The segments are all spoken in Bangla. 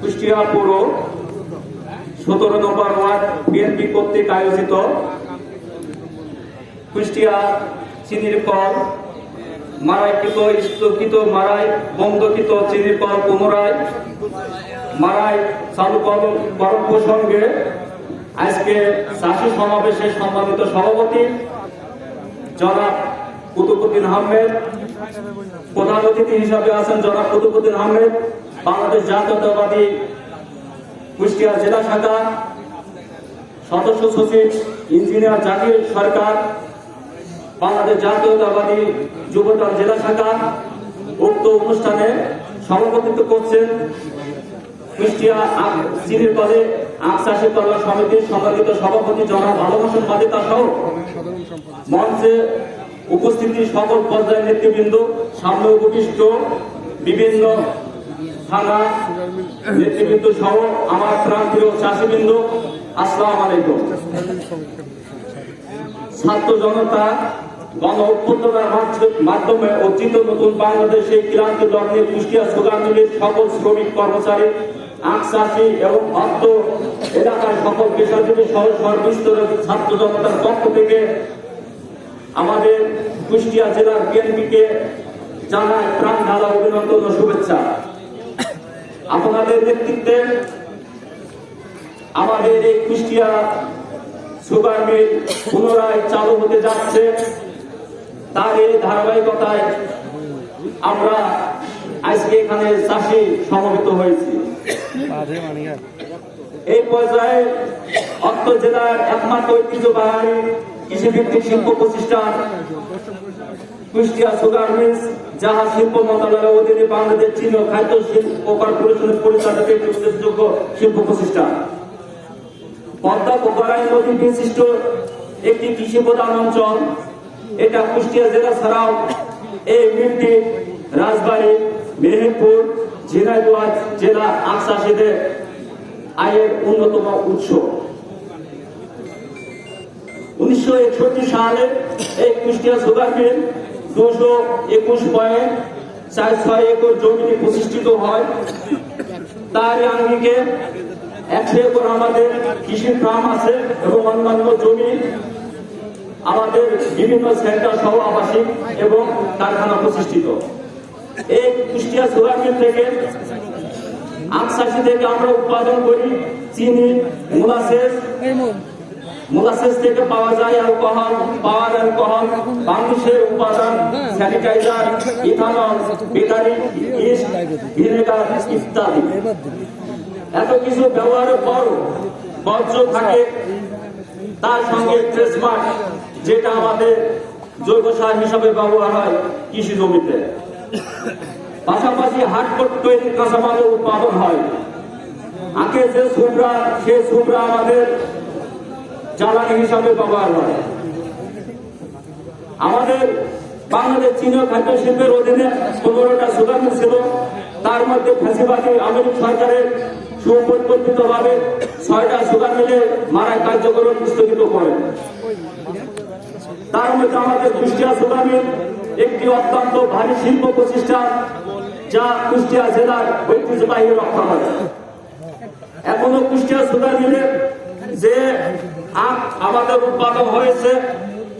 কুষ্টিয়া পৌর সতেরো নম্বর ওয়ার্ড বিএনপি কর্তৃক আয়োজিত কুষ্টিয়া চিনির কল, মারাইকৃত স্থগিত মারাই, বন্ধকৃত চিনির কল পুনরায় মারাই চালু করার প্রসঙ্গে আজকে চাষি সমাবেশের সম্মানিত সভাপতি জনাব কুতুবুদ্দিন আহমেদ প্রধান অতিথি হিসাবে আছেন জনাব কুতুবুদ্দিন আহমেদ, বাংলাদেশ জাতীয়তাবাদী কুষ্টিয়া জেলা শাখা সদস্য সচিব ইঞ্জিনিয়ার জাকির সরকার, বাংলাদেশ জাতীয়তাবাদী যুবদল জেলা শাখা উক্ত অনুষ্ঠানে সভাপতিত্ব করছেন কল্যাণ সমিতির সম্মানিত সভাপতি জনাব ভালোবাসন মাদিতা সহ মঞ্চে উপস্থিতি সকল পর্যায়ের নেতৃবৃন্দ, সামনে উপবিষ্ট বিভিন্ন থানা নেতৃবৃন্দ সহ আমার প্রান্তীয় চাষীবৃন্দ, আসসালাম আলাইকুম। ছাত্র জনতা গণ অভ্যুত্থানের মাধ্যমে- অর্জিত নতুন বাংলাদেশে ক্রান্তি লগ্নে কুষ্টিয়া সুগার মিলের সকল শ্রমিক কর্মচারী আখ চাষী এবং অর্থ এলাকার সকল পেশাজীবী সহ সর্বস্তরের ছাত্র জনতার পক্ষ থেকে আমাদের কুষ্টিয়া জেলার বিএনপিকে জানায় প্রাণ ঢালা অভিনন্দন ও শুভেচ্ছা। আপনাদের নেতৃত্বে আমাদের এই কুষ্টিয়া সুগার মিল পুনরায় চালু হতে যাচ্ছে। তার এই ধারাবাহিকতায় আমরা আজকে এখানে চাষি সমবেত হয়েছি। এই পর্যায়ে অত্র জেলার একমাত্র ঐতিহ্যবাহী কৃষিভিত্তিক শিল্প প্রতিষ্ঠান, কুষ্টিয়া সুগার যাহা শিল্প মন্ত্রণালয়ের অধীনে বাংলাদেশ চীন খাদ্য শিল্প কর্পোরেশনের পরিচালিত একটি উল্লেখযোগ্য শিল্প প্রতিষ্ঠান। পদ্মা কোপারাই নদী বিশিষ্ট একটি কৃষি প্রধান অঞ্চল। এটা কুষ্টিয়া জেলা ছাড়াও এই মিলটি রাজবাড়ী, মেহেরপুর, ঝিনাইদহ জেলা আকসাসীদের আয়ের অন্যতম উৎস। উনিশশো একষট্টি সালে এই কুষ্টিয়া সুগার দুশো একুশ পয়েন্ট চার ছয় একর জমিতে প্রতিষ্ঠিত হয়। তার আঙ্গিকে একশো একর আমাদের কৃষি ফার্ম আছে এবং অন্যান্য জমি আমাদের বিভিন্ন সেন্টার সহ আবাসিক এবং কারখানা প্রতিষ্ঠিত। এই কুষ্টিয়া সুগার মিল থেকে আমসাসি থেকে আমরা উৎপাদন করি, চিনি মোলাসেস মোলাসেস থেকে পাওয়া যায় অ্যালকোহল, পাওয়ার অ্যালকোহল বাংলাদেশের উপাদান, স্যানিটাইজার, ইথানল ভিনেগার ইত্যাদি। এত কিছু ব্যবহারের পর বর্জ্য থাকে, তার সঙ্গে ট্রেসমার্ক যেটা আমাদের জৈব সার হিসাবে ব্যবহার হয় কৃষি জমিতে। পাশাপাশি হাটকট তৈরি কাঁচামালের উৎপাদন হয়। আগে যে সুবরা সে সুবরা আমাদের জ্বালানি হিসাবে ব্যবহার হয় আমাদের বাংলাদেশ চীন খাদ্য শিল্পের অধীনে পনেরোটা সুগার ছিল। তার মধ্যে ফ্যাসিবাদী আমেরিক সরকারের সুপরিকল্পিত ভাবে ছয়টা সুগার মিলে মারা কার্যক্রম স্থগিত করে। তার মধ্যে আমাদের কুষ্টিয়া সুগার মিল একটি অত্যন্ত ভারী শিল্প প্রতিষ্ঠান, যা কুষ্টিয়া জেলার ঐতিহ্যবাহী রক্ষা করে এখনও কুষ্টিয়া সুগার যে আখ আমাদের উৎপাদন হয়েছে,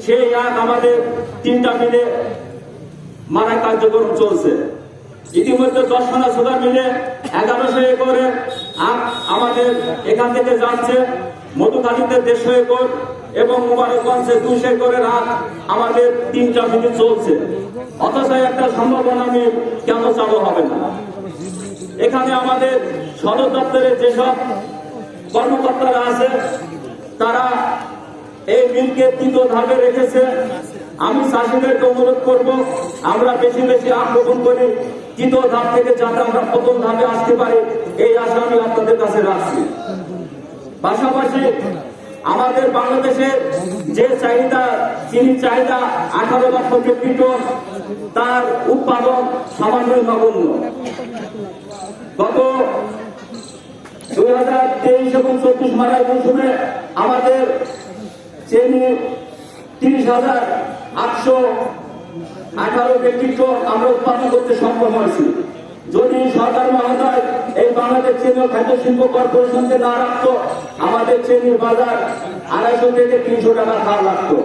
সেই আখ আমাদের তিনটা মিলে মারা কার্যক্রম চলছে। ইতিমধ্যে দশখানা সুগার মিলে এগারোশো একরে আখ আমাদের এখান থেকে যাচ্ছে। মধুখালীতে দেড়শো একর এবং মোবারকগঞ্জে দুশো একরের আখ আমাদের তিনটা মিলে চলছে। অথচ একটা সম্ভাবনা নিয়ে কেন চালু হবে না? এখানে আমাদের সদর দপ্তরে যেসব কর্মকর্তারা আছে তারা এই মিলকে তৃতীয় ধাপে রেখেছে। আমি চাষিদেরকে অনুরোধ করব, আমরা বেশি বেশি আক্রমণ করি তৃতীয় ধাপ থেকে যাতে আমরা প্রথম ধাপে আসতে পারি, এই আশা আমি আপনাদের কাছে রাখছি। পাশাপাশি আমাদের বাংলাদেশের যে চাহিদা চিনির চাহিদা আঠারো লক্ষ মেট্রিক টন, তার উৎপাদন সামান্য নগণ্য। গত দুই হাজার তেইশ এবং চব্বিশ মারাই মৌসুমে আমাদের চেনি তিরিশ হাজার আটশো আঠারো মেট্রিক টন আমরা উৎপাদন করতে সক্ষম হয়েছি। যদি সরকার মহোদয় এই বাংলাদেশ চিনি ও খাদ্য শিল্প কর্পোরেশনকে না রাখতো, আমাদের চিনির বাজার আড়াইশো থেকে তিনশো টাকা খাওয়া লাগতো।